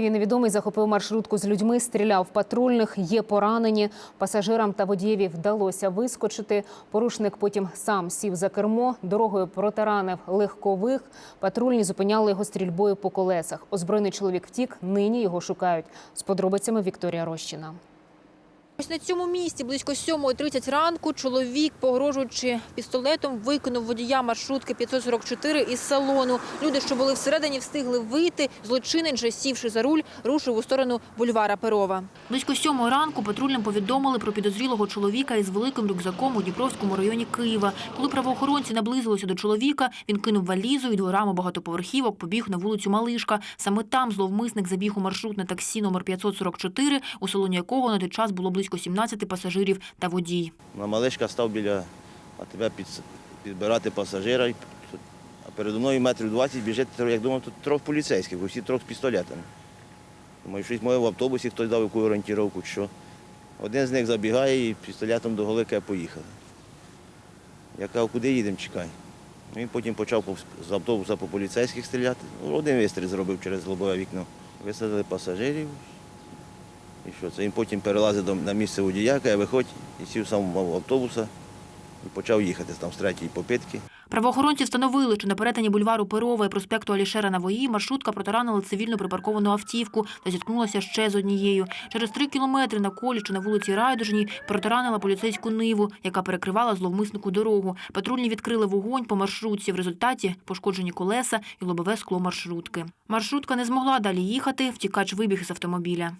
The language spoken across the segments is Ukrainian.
Києві невідомий захопив маршрутку з людьми, стріляв патрульних. Є поранені. Пасажирам та водієві вдалося вискочити. Порушник потім сам сів за кермо. Дорогою протаранив легкових. Патрульні зупиняли його стрільбою по колесах. Озброєний чоловік втік. Нині його шукають. З подробицями Вікторія Рощина. Ось на цьому місці близько 7.30 ранку чоловік, погрожуючи пістолетом, викинув водія маршрутки 544 із салону. Люди, що були всередині, встигли вийти. Злочинець, же сівши за руль, рушив у сторону бульвара Перова. Близько 7 ранку патрульним повідомили про підозрілого чоловіка із великим рюкзаком у Дніпровському районі Києва. Коли правоохоронці наблизилися до чоловіка, він кинув валізу і дворами багатоповерхівок побіг на вулицю Малишка. Саме там зловмисник забіг у маршрутне таксі номер 544, у салоні якого на той час було близько 17 пасажирів та водій. На малишка став біля під, підбирати пасажира. А передо мною метрів 20 біжить, як думав, тут трьох поліцейських, всі трьох з пістолетами. Думаю, щось моє в автобусі хтось дав яку орієнтировку, чи що. Один з них забігає і пістолетом до голика поїхали. Я кажу, куди їдемо, чекай. Він потім почав з автобуса по поліцейських стріляти. Ну, Один вистріл зробив через лобове вікно. Висадили пасажирів. І що це? Він потім перелазив на місце водія, каже, виходь, і сів сам в автобуса і почав їхати там з третьої попитки. Правоохоронці встановили, що на перетині бульвару Перова і проспекту Алішера Навої маршрутка протаранила цивільно припарковану автівку та зіткнулася ще з однією. Через три кілометри на колі, що на вулиці Райдужній, протаранила поліцейську ниву, яка перекривала зловмиснику дорогу. Патрульні відкрили вогонь по маршрутці. В результаті пошкоджені колеса і лобове скло маршрутки. Маршрутка не змогла далі їхати. Втікач вибіг із автомобіля.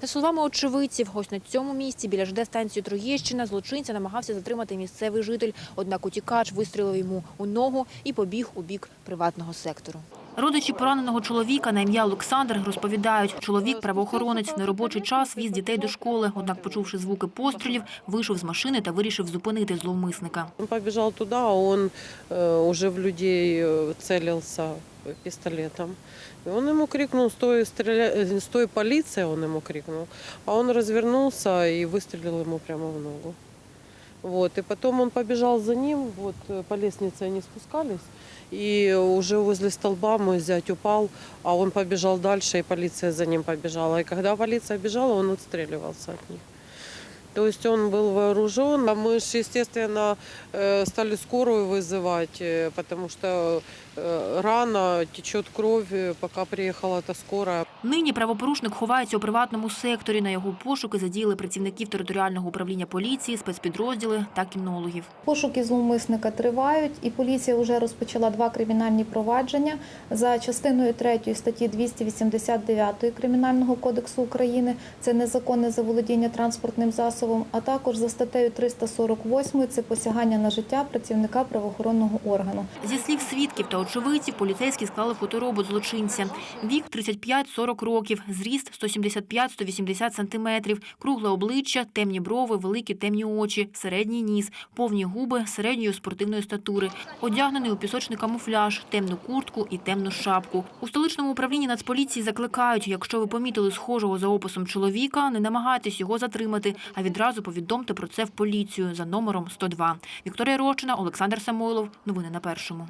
За словами очевидців, ось на цьому місці біля ЖД станції Троєщина злочинця намагався затримати місцевий житель. Однак утікач вистрілив йому у ногу і побіг у бік приватного сектору. Родичі пораненого чоловіка на ім'я Олександр розповідають, чоловік правоохоронець в неробочий час віз дітей до школи. Однак, почувши звуки пострілів, вийшов з машини та вирішив зупинити зловмисника. Он побежал туда, а он э, уже в людей э, целился пистолетом. И он ему крикнул, стой, стреля... э, стой, полиция, он ему крикнул. А он развернулся и выстрелил ему прямо в ногу. Вот, и потом он побежал за ним, вот э, по лестнице они спускались, и уже возле столба мой зять упал, а он побежал дальше, и полиция за ним побежала. И когда полиция бежала, он отстреливался от них. То есть он был вооружен. А мы же, естественно, э, стали скорую вызывать, э, потому что э, рана, течет кровь, э, пока приехала эта скорая. Нині правопорушник ховається у приватному секторі. На його пошуки задіяли працівників територіального управління поліції, спецпідрозділи та кінологів. Пошуки зловмисника тривають, і поліція вже розпочала два кримінальні провадження за частиною 3 статті 289 Кримінального кодексу України. Це незаконне заволодіння транспортним засобом, а також за статтею 348 це посягання на життя працівника правоохоронного органу. Зі слів свідків та очевидців, поліцейські склали фоторобот злочинця. Вік 35-40 років, зріст 175-180 сантиметрів, кругле обличчя, темні брови, великі темні очі, середній ніс, повні губи середньої спортивної статури, одягнений у пісочний камуфляж, темну куртку і темну шапку. У столичному управлінні Нацполіції закликають, якщо ви помітили схожого за описом чоловіка, не намагайтесь його затримати, а відразу повідомте про це в поліцію за номером 102. Вікторія Рочина, Олександр Самойлов. Новини на першому.